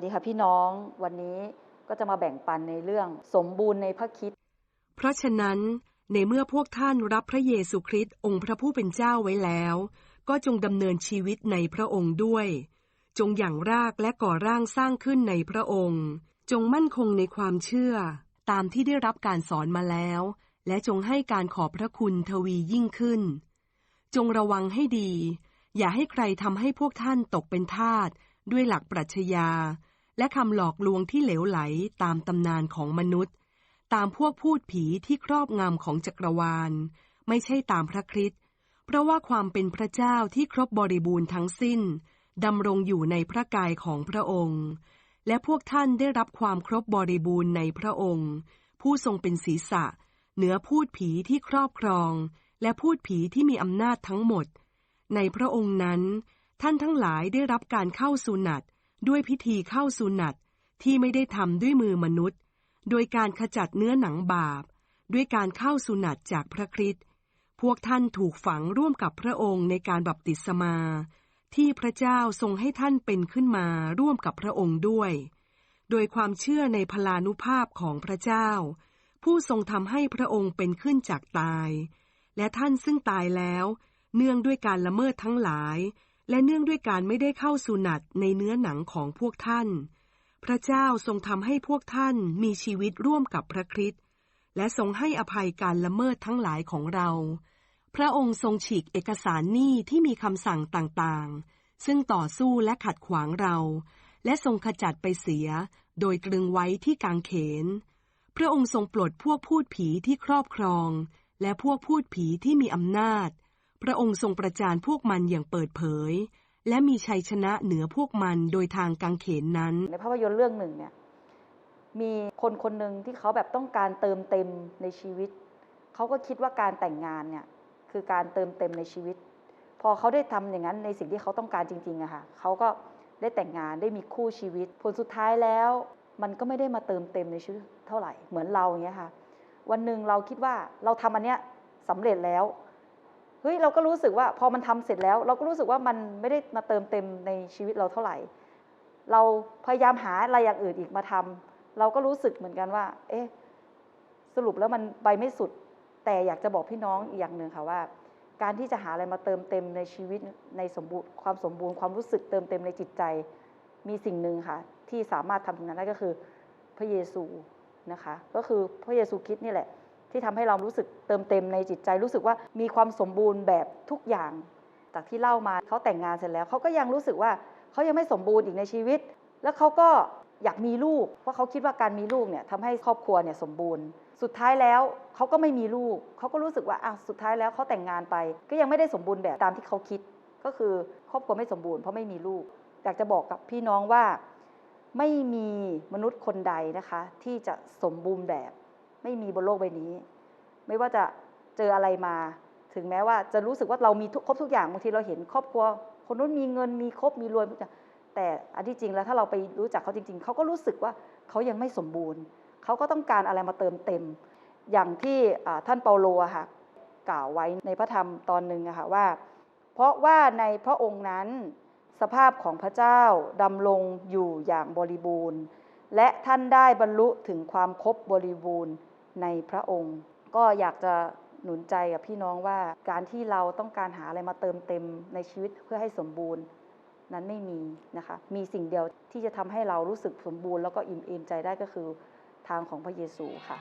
วัสดีค่ะพี่น้องวันนี้ก็จะมาแบ่งปันในเรื่องสมบูรณ์ในพระคิด เพราะฉะนั้นในเมื่อพวกท่านรับพระเยซูคริสต์องค์พระผู้เป็นเจ้าไว้แล้ว ก็จงดำเนินชีวิตในพระองค์ด้วย จงอย่างรากและก่อร่างสร้างขึ้นในพระองค์ จงมั่นคงในความเชื่อ ตามที่ได้รับการสอนมาแล้ว และจงให้การขอบพระคุณทวียิ่งขึ้น จงระวังให้ดี อย่าให้ใครทำให้พวกท่านตกเป็นทาสด้วยหลักปรัชญา และคำหลอกลวงที่เหลวไหลตามตำนานของมนุษย์ ตามพวกพูดผีที่ครอบงำของจักรวาล ไม่ใช่ตามพระคริสต์เพราะว่าความเป็นพระเจ้าที่ครบบริบูรณ์ทั้งสิ้นดำรงอยู่ในพระกายของพระองค์ และพวกท่านได้รับความครบบริบูรณ์ในพระองค์ ผู้ทรงเป็นศีรษะ เหนือพูดผีที่ครอบครอง และพูดผีที่มีอำนาจทั้งหมด ในพระองค์นั้น ท่านทั้งหลายได้รับการเข้าสุนัต ด้วยพิธีเข้าสุนัตที่ไม่ได้ทำด้วยมือมนุษย์ โดยการขจัดเนื้อหนังบาป ด้วยการเข้าสุนัตจากพระคริสต์พวกท่านถูกฝังร่วมกับพระองค์ในการบัพติศมา ที่พระเจ้าทรงให้ท่านเป็นขึ้นมาร่วมกับพระองค์ด้วย โดยความเชื่อในพลานุภาพของพระเจ้า ผู้ทรงทำให้พระองค์เป็นขึ้นจากตาย และท่านซึ่งตายแล้ว เนื่องด้วยการละเมิดทั้งหลาย และเนื่องด้วยการไม่ได้เข้าสุนัตในเนื้อหนังของพวกท่าน พระเจ้าทรงทำให้พวกท่านมีชีวิตร่วมกับพระคริสต์และทรงให้อภัยการละเมิดทั้งหลายของเรา พระองค์ทรงฉีกเอกสารหนี้ที่มีคำสั่งต่างๆ ซึ่งต่อสู้และขัดขวางเรา และทรงขจัดไปเสีย โดยตรึงไว้ที่กางเขน พระองค์ทรงปลดพวกพูดผีที่ครอบครอง และพวกพูดผีที่มีอำนาจ พระองค์ทรงประจานพวกมันอย่างเปิดเผย และมีชัยชนะเหนือพวกมันโดยทางกางเขนนั้น ในภาพยนตร์เรื่องหนึ่งเนี่ยมีคนคนหนึ่งที่เขาแบบต้องการเติมเต็มในชีวิต เขาก็คิดว่าการแต่งงานเนี่ยคือการเติมเต็มในชีวิต พอเขาได้ทำอย่างนั้นในสิ่งที่เขาต้องการจริงๆอะค่ะเขาก็ได้แต่งงานได้มีคู่ชีวิต ผลสุดท้ายแล้ว มันก็ไม่ได้มาเติมเต็มในชีวิตเท่าไหร่เหมือนเราอย่างเงี้ยค่ะ วันหนึ่งเราคิดว่าเราทำอันเนี้ยสำเร็จแล้ว เฮ้ยเราก็รู้สึกว่าพอมันทำเสร็จแล้ว เราก็รู้สึกว่ามันไม่ได้มาเติมเต็มในชีวิตเราเท่าไหร่ เราพยายามหาอะไรอย่างอื่นอีกมาทำเราก็รู้สึกเหมือนกันว่า เอ๊ะสรุปแล้วมันไปไม่สุด แต่อยากจะบอกพี่น้องอีกอย่างหนึ่งค่ะว่า การที่จะหาอะไรมาเติมเต็มในชีวิตในสมบูรณ์ความสมบูรณ์ความรู้สึกเติมเต็มในจิตใจ มีสิ่งหนึ่งค่ะ ที่สามารถทำตรงนั้นได้ก็คือ พระเยซูนะคะ ก็คือพระเยซูคริสต์นี่แหละ ที่ทำให้เรารู้สึกเติมเต็มในจิตใจ รู้สึกว่ามีความสมบูรณ์แบบทุกอย่าง จากที่เล่ามาเขาแต่งงานเสร็จแล้วเขาก็ยังรู้สึกว่าเขายังไม่สมบูรณ์อีกในชีวิต แล้วเขาก็อยากมีลูก เพราะเขาคิดว่าการมีลูกเนี่ยทำให้ครอบครัวเนี่ยสมบูรณ์ สุดท้ายแล้วเขาก็ไม่มีลูก เขาก็รู้สึกว่าอะสุดท้ายแล้วเขาแต่งงานไป ก็ยังไม่ได้สมบูรณ์แบบตามที่เขาคิด ก็คือครอบครัวไม่สมบูรณ์เพราะไม่มีลูก อยากจะบอกกับพี่น้องว่า ไม่มีมนุษย์คนใดนะคะ ที่จะสมบูรณ์แบบ ไม่มีบนโลกใบนี้ ไม่ว่าจะเจออะไรมา ถึงแม้ว่าจะรู้สึกว่าเรามีครบทุกอย่างบางทีเราเห็นครอบครัว คนนู้นมีเงินมีครบมีรวยทุกอย่างแต่อันที่จริงแล้วถ้าเราไปรู้จักเขาจริง ๆเขาก็รู้สึกว่าเขายังไม่สมบูรณ์ เขาก็ต้องการอะไรมาเติมเต็ม อย่างที่ท่านเปาโลค่ะกล่าวไว้ในพระธรรมตอนหนึ่งอะค่ะว่า เพราะว่าในพระองค์นั้นสภาพของพระเจ้าดำรงอยู่อย่างบริบูรณ์ และท่านได้บรรลุถึงความครบบริบูรณ์ ในพระองค์ ก็อยากจะหนุนใจกับพี่น้องว่าการที่เราต้องการหาอะไรมาเติมเต็มในชีวิตเพื่อให้สมบูรณ์นั้นไม่มีนะคะ มีสิ่งเดียวที่จะทำให้เรารู้สึกสมบูรณ์แล้วก็อิ่มเอมใจได้ก็คือทางของพระเยซูค่ะ